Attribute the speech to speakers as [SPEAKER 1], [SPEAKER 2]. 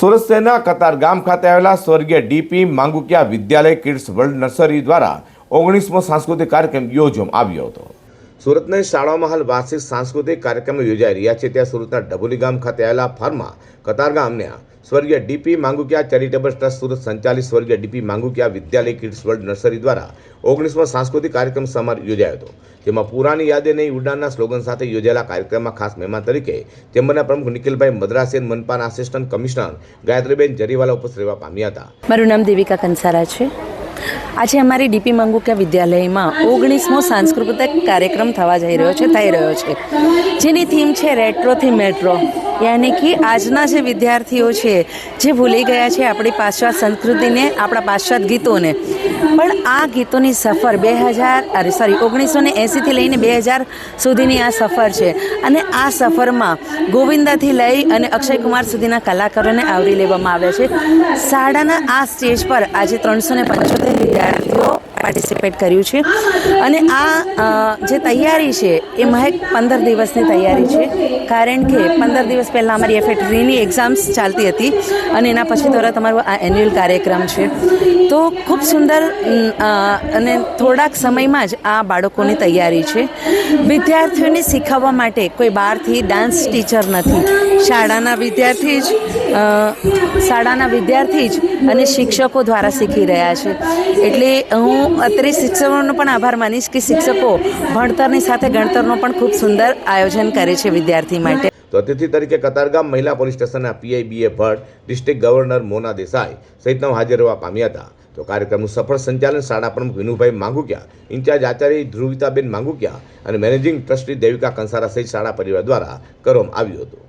[SPEAKER 1] સુરત શહેરના કતાર ગામ ખાતે આવેલા સ્વર્ગીય ડીપી માંગુકિયા વિદ્યાલય કિડ્સ વર્લ્ડ નર્સરી દ્વારા ઓગણીસમો સાંસ્કૃતિક કાર્યક્રમ યોજવામાં આવ્યો હતો. સુરતની શાળાઓમાં હાલ વાર્ષિક સાંસ્કૃતિક કાર્યક્રમો યોજાઈ રહ્યા છે. ત્યાં સુરતના ડભોલી ગામ ખાતે આવેલા ફાર્મા કતાર ગામના સ્વર્ગીય D P Mangukiya charitable trust Surat સંચાલિત સ્વર્ગીય ડીપી માંગુકિયા વિદ્યાલય કિડ્સ વર્લ્ડ નર્સરી દ્વારા ઓગણીસમો સાંસ્કૃતિક કાર્યક્રમ સમારોહ યોજાયો હતો. જેમાં પુરાની યાદે નહીં ઉડાનના સ્લોગન સાથે યોજાયેલા કાર્યક્રમમાં ખાસ મહેમાન તરીકે ચેમ્બરના પ્રમુખ નિખિલભાઈ મદ્રાસેન મનપાના આસિસ્ટન્ટ કમિશનર ગાયત્રીબેન જરીવાલા ઉપસ્થિત રહેવા પામ્યા હતા.
[SPEAKER 2] મારું નામ દેવિકા કંસારા છે. આજે અમારી ડીપી મંગુકા વિદ્યાલયમાં ઓગણીસમો સાંસ્કૃતિક કાર્યક્રમ થવા જઈ રહ્યો છે, થઈ રહ્યો છે. જેની થીમ છે રેટ્રોથી મેટ્રો. યાની કે આજના જે વિદ્યાર્થીઓ છે, જે ભૂલી ગયા છે આપણી પાશ્ચાત સંસ્કૃતિને, આપણા પાશ્ચાત ગીતોને. પણ આ ગીતોની સફર બે હજાર, અરે સોરી ઓગણીસો ને એંસીથી લઈને બે હજાર સુધીની આ સફર છે. અને આ સફરમાં ગોવિંદાથી લઈ અને અક્ષય કુમાર સુધીના કલાકારોને આવરી લેવામાં આવ્યા છે. શાળાના આ સ્ટેજ પર આજે ત્રણસો ને પંચોતેર વિદ્યાર્થીઓ પાર્ટિસિપેટ કર્યું છે. અને આ જે તૈયારી છે, એ મહેક પંદર દિવસની તૈયારી છે. કારણ કે પંદર દિવસ પહેલાં અમારી એફએટરીની એક્ઝામ્સ ચાલતી હતી અને એના પછી તરત અમારો આ એન્યુઅલ કાર્યક્રમ છે. તો ખૂબ સુંદર અને થોડાક સમયમાં જ આ બાળકોની તૈયારી છે. વિદ્યાર્થીઓને શીખવવા માટે કોઈ બહારથી ડાન્સ ટીચર નથી. શાળાના વિદ્યાર્થી જ શાળાના વિદ્યાર્થી જ અને શિક્ષકો દ્વારા શીખી રહ્યા છે. એટલે હું અત્યારે શિક્ષકોનો પણ આભાર માનીશ કે શિક્ષકો ભણતરની સાથે ગણતરનો પણ ખૂબ સુંદર આયોજન કરે છે વિદ્યાર્થી માટે.
[SPEAKER 1] તો અતિથિ તરીકે કતારગામ મહિલા પોલીસ સ્ટેશનના PI B A Bhatt, district governor Mona Desai સહિતના હાજર રહેવા પામ્યા હતા. તો કાર્યક્રમનું સફળ સંચાલન શાળા પ્રમુખ વિનુભાઈ માંગુકિયા, ઇન્ચાર્જ આચાર્ય ધ્રુવિતાબેન માંગુકિયા અને મેનેજિંગ ટ્રસ્ટી દેવિકા કંસારા સહિત શાળા પરિવાર દ્વારા કરવામાં આવ્યું હતું.